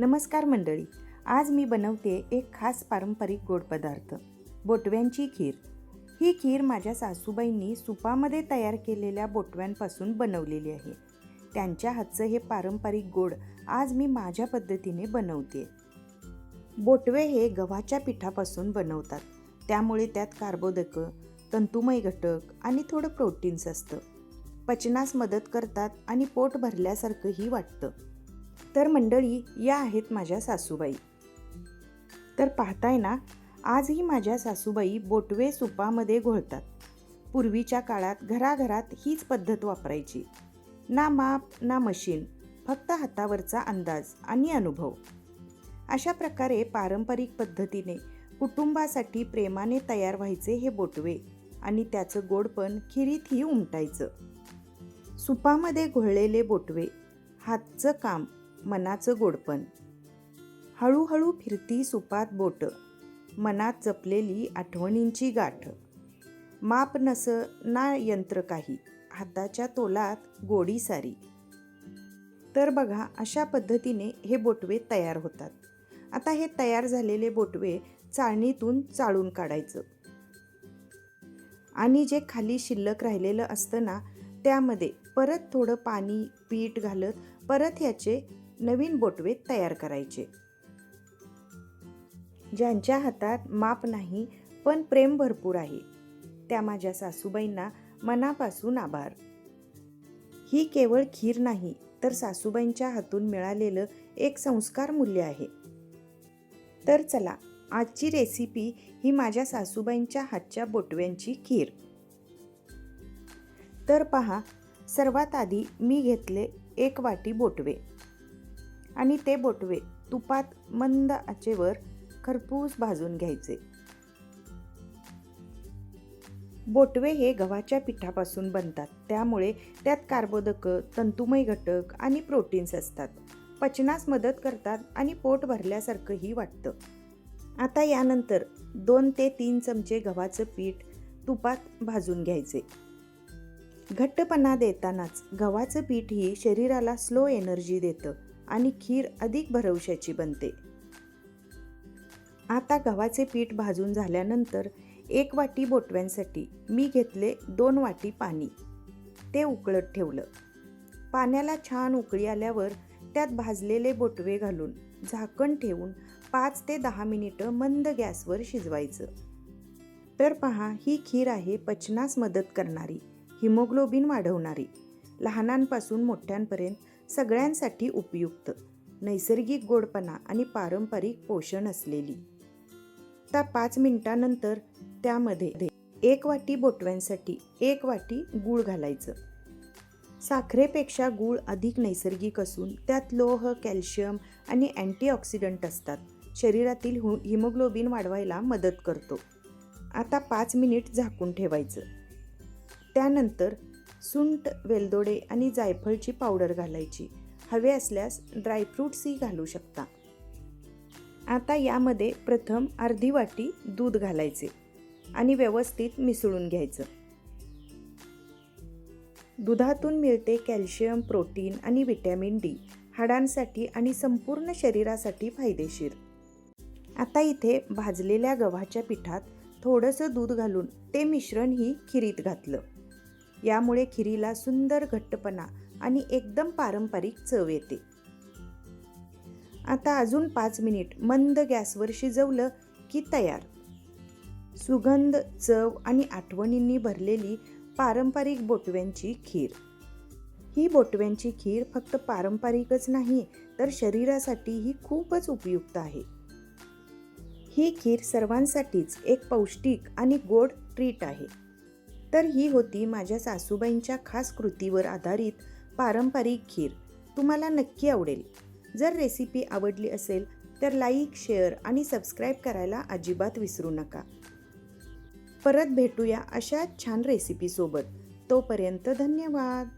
नमस्कार मंडळी. आज मी बनवते एक खास पारंपरिक गोड पदार्थ बोटव्यांची खीर. ही खीर माझ्या सासूबाईंनी सुपामध्ये तयार केलेल्या बोटव्यांपासून बनवलेली आहे. त्यांच्या हातचं हे पारंपरिक गोड आज मी माझ्या पद्धतीने बनवते. बोटवे हे गव्हाच्या पिठापासून बनवतात. त्यामुळे त्यात कार्बोदकं तंतुमय घटक आणि थोडं प्रोटीन्स असतं. पचनास मदत करतात आणि पोट भरल्यासारखंही वाटतं. तर मंडळी या आहेत माझ्या सासूबाई. तर पाहताय ना आजही माझ्या सासूबाई बोटवे सुपामध्ये घोळतात. पूर्वीच्या काळात घराघरात हीच पद्धत वापरायची. ना माप ना मशीन फक्त हातावरचा अंदाज आणि अनुभव. अशा प्रकारे पारंपरिक पद्धतीने कुटुंबासाठी प्रेमाने तयार व्हायचे हे बोटवे आणि त्याचं गोडपण खिरीतही उमटायचं. सुपामध्ये घोळलेले बोटवे हातचं काम मनाचं गोडपण. हळूहळू फिरती सुपात बोट. मनात जपलेली आठवणींची गाठ. माप नस ना यंत्र काही. हाताच्या तोलात गोडी सारी. तर बघा अशा पद्धतीने हे बोटवे तयार होतात. आता हे तयार झालेले बोटवे चाळणीतून चाळून काढायचं. आणि जे खाली शिल्लक राहिलेलं असतं ना त्यामध्ये परत थोडं पाणी पीठ घालत परत ह्याचे नवीन बोटवे तयार करायचे. ज्यांच्या हातात माप नाही पण प्रेम भरपूर आहे. त्या माझ्या सासूबाईंना मनापासून आभार. ही केवळ खीर नाही तर सासूबाईंच्या हातून मिळालेलं एक संस्कार मूल्य आहे. तर चला आजची रेसिपी ही माझ्या सासूबाईंच्या हातच्या बोटव्यांची खीर. तर पहा सर्वात आधी मी घेतले एक वाटी बोटवे. आणि ते बोटवे तुपात मंद आचेवर खरपूस भाजून घ्यायचे. बोटवे हे गव्हाच्या पिठापासून बनतात. त्यामुळे त्यात कार्बोदकं तंतुमय घटक आणि प्रोटीन्स असतात. पचनास मदत करतात आणि पोट भरल्यासारखंही वाटतं. आता यानंतर दोन ते तीन चमचे गव्हाचं पीठ तुपात भाजून घ्यायचे. घट्टपणा देतानाच गव्हाचं पीठ ही शरीराला स्लो एनर्जी देतं. आणि खीर अधिक भरवशाची बनते. आता गव्हाचे पीठ भाजून झाल्यानंतर एक वाटी बोटव्यांसाठी मी घेतले दोन वाटी पाणी. ते उकळत ठेवलं. पाण्याला छान उकळी आल्यावर त्यात भाजलेले बोटवे घालून झाकण ठेवून पाच ते दहा मिनिटं मंद गॅसवर शिजवायचं. तर पहा ही खीर आहे पचनास मदत करणारी हिमोग्लोबिन वाढवणारी लहानांपासून मोठ्यांपर्यंत सगळ्यांसाठी उपयुक्त. नैसर्गिक गोडपणा आणि पारंपरिक पोषण असलेली. आता पाच मिनटानंतर त्यामध्ये एक वाटी बोटव्यांसाठी एक वाटी गूळ घालायचं. साखरेपेक्षा गूळ अधिक नैसर्गिक असून त्यात लोह कॅल्शियम आणि अँटीऑक्सिडंट असतात. शरीरातील हु हिमोग्लोबिन वाढवायला मदत करतो. आता पाच मिनिट झाकून ठेवायचं. त्यानंतर सुंट वेलदोडे आणि जायफळची पावडर घालायची. हवे असल्यास ड्रायफ्रूट्सही घालू शकता. आता यामध्ये प्रथम अर्धी वाटी दूध घालायचे आणि व्यवस्थित मिसळून घ्यायचं. दुधातून मिळते कॅल्शियम प्रोटीन आणि विटॅमिन डी हाडांसाठी आणि संपूर्ण शरीरासाठी फायदेशीर. आता इथे भाजलेल्या गव्हाच्या पिठात थोडंसं दूध घालून ते मिश्रण ही खिरीत घातलं. यामुळे खिरीला सुंदर घट्टपणा आणि एकदम पारंपरिक चव येते. आता अजून पाच मिनिट मंद गॅसवर शिजवलं की तयार. सुगंध चव आणि आठवणींनी भरलेली पारंपरिक बोटव्यांची खीर. ही बोटव्यांची खीर फक्त पारंपरिकच नाही तर शरीरासाठीही खूपच उपयुक्त आहे. ही खीर सर्वांसाठीच एक पौष्टिक आणि गोड ट्रीट आहे. तर ही होती माझ्या सासूबाईंच्या खास कृतीवर आधारित पारंपरिक खीर. तुम्हाला नक्की आवडेल. जर रेसिपी आवडली असेल तर लाईक शेअर आणि सबस्क्राईब करायला अजिबात विसरू नका. परत भेटूया अशा छान रेसिपीसोबत तोपर्यंत धन्यवाद!